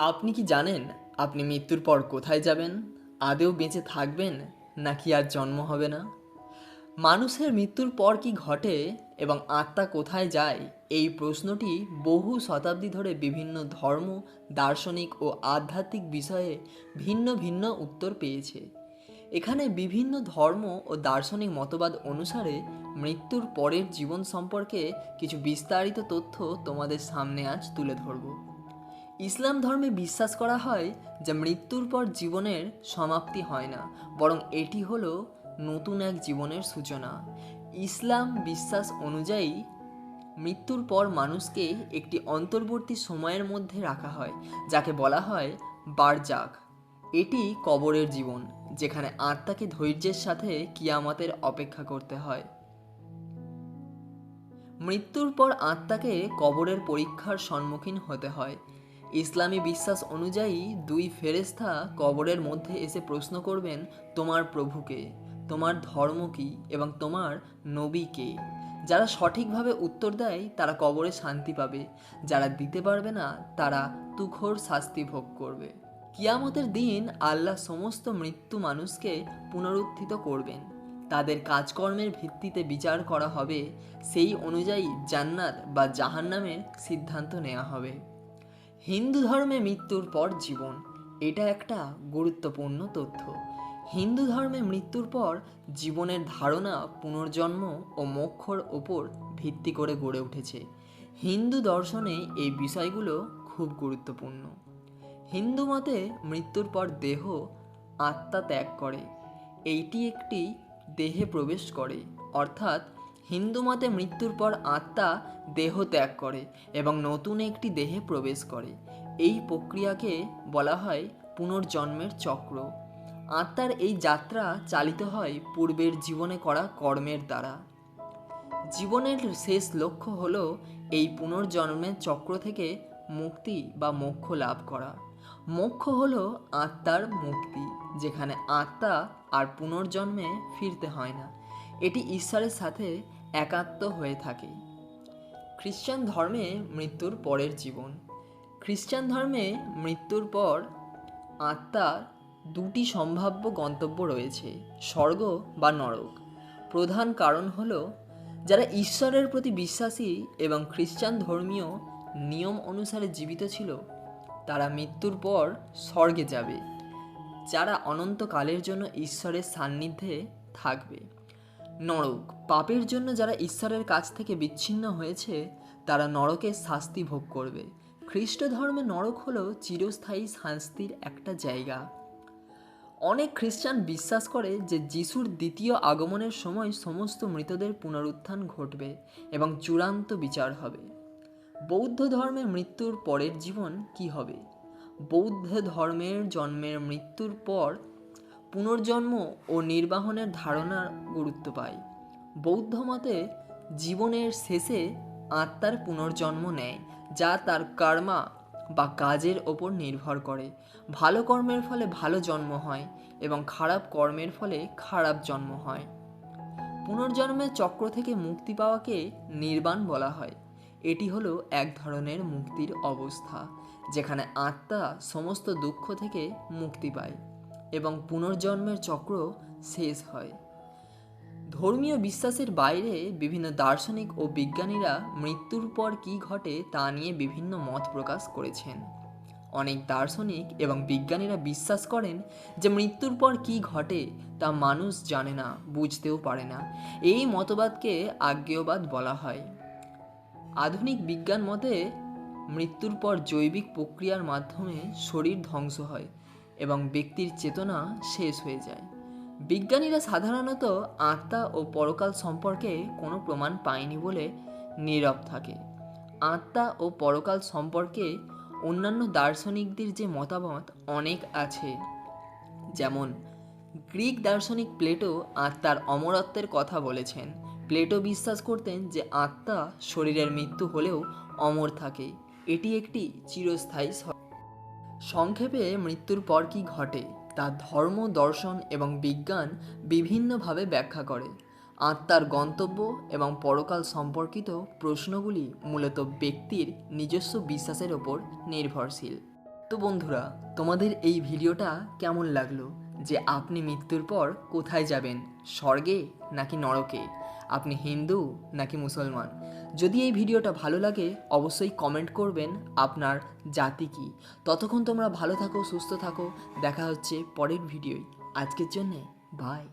আপনি কি জানেন আপনি মৃত্যুর পর কোথায় যাবেন? আদেও বেঁচে থাকবেন নাকি আর জন্ম হবে না? মানুষের মৃত্যুর পর কি ঘটে এবং আত্মা কোথায় যায়? এই প্রশ্নটি বহু শতাব্দী ধরে বিভিন্ন ধর্ম, দার্শনিক ও আধ্যাত্মিক বিষয়ে ভিন্ন ভিন্ন উত্তর পেয়েছে। এখানে বিভিন্ন ধর্ম ও দার্শনিক মতবাদ অনুসারে মৃত্যুর পরের জীবন সম্পর্কে কিছু বিস্তারিত তথ্য তোমাদের সামনে আজ তুলে ধরব। ইসলাম ধর্মে বিশ্বাস করা হয় যে মৃত্যুর পর জীবনের সমাপ্তি হয় না, বরং এটি হলো নতুন এক জীবনের সূচনা। ইসলাম বিশ্বাস অনুযায়ী মৃত্যুর পর মানুষকে একটি অন্তর্বর্তী সময়ের মধ্যে রাখা হয়, যাকে বলা হয় বারজাক। এটি কবরের জীবন, যেখানে আত্মাকে ধৈর্যের সাথে কিয়ামতের অপেক্ষা করতে হয়। মৃত্যুর পর আত্মাকে কবরের পরীক্ষার সম্মুখীন হতে হয়। ইসলামী বিশ্বাস অনুযায়ী দুই ফেরেস্তা কবরের মধ্যে এসে প্রশ্ন করবেন, তোমার প্রভুকে? তোমার ধর্ম কী? এবং তোমার নবী কে? যারা সঠিকভাবে উত্তর দেয়, তারা কবরে শান্তি পাবে। যারা দিতে পারবে না, তারা তুখোর শাস্তি ভোগ করবে। কিয়ামতের দিন আল্লাহ সমস্ত মৃত্যু মানুষকে পুনরুত্থিত করবেন। তাদের কাজকর্মের ভিত্তিতে বিচার করা হবে। সেই অনুযায়ী জান্নাত বা জাহান্নামের সিদ্ধান্ত নেওয়া হবে। হিন্দু ধর্মে মৃত্যুর পর জীবন, এটা একটা গুরুত্বপূর্ণ তথ্য। হিন্দু ধর্মে মৃত্যুর পর জীবনের ধারণা, পুনর্জন্ম ও মোক্ষর ওপর ভিত্তি করে গড়ে উঠেছে। হিন্দু দর্শনে এই বিষয়গুলো খুব গুরুত্বপূর্ণ। হিন্দু মতে মৃত্যুর পর দেহ আত্মা ত্যাগ করে। এইটি একটি দেহে প্রবেশ করে, অর্থাৎ হিন্দু মতে মৃত্যুর পর আত্মা দেহ ত্যাগ করে এবং নতুন একটি দেহে প্রবেশ করে। এই প্রক্রিয়াকে বলা হয় পুনর্জন্মের চক্র। আত্মার এই যাত্রা চালিত হয় পূর্বের জীবনে করা কর্মের দ্বারা। জীবনের শেষ লক্ষ্য হল এই পুনর্জন্মের চক্র থেকে মুক্তি বা মোক্ষ লাভ করা। মোক্ষ হলো আত্মার মুক্তি, যেখানে আত্মা আর পুনর্জন্মে ফিরতে হয় না। এটি ঈশ্বরের সাথে একাত্ম হয়ে থাকে। খ্রিস্টান ধর্মে মৃত্যুর পরের জীবন। খ্রিস্টান ধর্মে মৃত্যুর পর আত্মার দুটি সম্ভাব্য গন্তব্য রয়েছে, স্বর্গ বা নরক। প্রধান কারণ হল, যারা ঈশ্বরের প্রতি বিশ্বাসী এবং খ্রিস্টান ধর্মীয় নিয়ম অনুসারে জীবিত ছিল, তারা মৃত্যুর পর স্বর্গে যাবে, যারা অনন্তকালের জন্য ঈশ্বরের সান্নিধ্যে থাকবে। নরক। পাপের জন্য যারা ঈশ্বরের কাছ থেকে বিচ্ছিন্ন হয়েছে, তারা নরকের শাস্তি ভোগ করবে। খ্রিস্ট ধর্মে নরক হল চিরস্থায়ী শাস্তির একটা জায়গা। অনেক খ্রিস্টান বিশ্বাস করে যে যিশুর দ্বিতীয় আগমনের সময় সমস্ত মৃতদের পুনরুত্থান ঘটবে এবং চূড়ান্ত বিচার হবে। বৌদ্ধ ধর্মে মৃত্যুর পরের জীবন কি হবে? বৌদ্ধ ধর্মের জন্মের মৃত্যুর পর পুনর্জন্ম ও নির্বাহনের ধারণার গুরুত্ব পায়। বৌদ্ধ মতে, জীবনের শেষে আত্মার পুনর্জন্ম নেয়, যা তার কর্মা বা কাজের ওপর নির্ভর করে। ভালো কর্মের ফলে ভালো জন্ম হয় এবং খারাপ কর্মের ফলে খারাপ জন্ম হয়। পুনর্জন্মের চক্র থেকে মুক্তি পাওয়াকে নির্বাণ বলা হয়। এটি হলো এক ধরনের মুক্তির অবস্থা, যেখানে আত্মা সমস্ত দুঃখ থেকে মুক্তি পায়। এবং পুনর্জন্মের চক্র শেষ হয়। ধর্মীয় বিশ্বাসের বাইরে বিভিন্ন দার্শনিক ও বিজ্ঞানীরা মৃত্যুর পর কী ঘটে তা নিয়ে বিভিন্ন মত প্রকাশ করেছেন। অনেক দার্শনিক এবং বিজ্ঞানীরা বিশ্বাস করেন যে মৃত্যুর পর কী ঘটে তা মানুষ জানে না, বুঝতেও পারে না। এই মতবাদকে আজ্ঞেয়বাদ বলা হয়। আধুনিক বিজ্ঞান মতে মৃত্যুর পর জৈবিক প্রক্রিয়ার মাধ্যমে শরীর ধ্বংস হয়। এবং ব্যক্তির চেতনা শেষ হয়ে যায়। বিজ্ঞানীরা সাধারণত আত্মা ও পরকাল সম্পর্কে কোনো প্রমাণ পায়নি বলে নীরব থাকে। আত্মা ও পরকাল সম্পর্কে অন্যান্য দার্শনিকদের যে মতামত অনেক আছে। যেমন, গ্রিক দার্শনিক প্লেটো আত্মার অমরত্বের কথা বলেছেন। প্লেটো বিশ্বাস করতেন যে আত্মা শরীরের মৃত্যু হলেও অমর থাকে। এটি একটি চিরস্থায়ী সংক্ষেপে মৃত্যুর পর কি ঘটে, তা ধর্ম, দর্শন এবং বিজ্ঞান বিভিন্নভাবে ব্যাখ্যা করে। আত্মার গন্তব্য এবং পরকাল সম্পর্কিত প্রশ্নগুলি মূলত ব্যক্তির নিজস্ব বিশ্বাসের ওপর নির্ভরশীল। তো বন্ধুরা, তোমাদের এই ভিডিওটা কেমন লাগল? যে আপনি মৃত্যুর পর কোথায় যাবেন, স্বর্গে নাকি নরকে? আপনি হিন্দু নাকি মুসলমান? যদি এই ভিডিওটা ভালো লাগে, অবশ্যই কমেন্ট করবেন আপনার জাতি কি। ততক্ষণ তোমরা ভালো থাকো, সুস্থ থাকো, দেখা হচ্ছে পরের ভিডিওই আজকের জন্যে বাই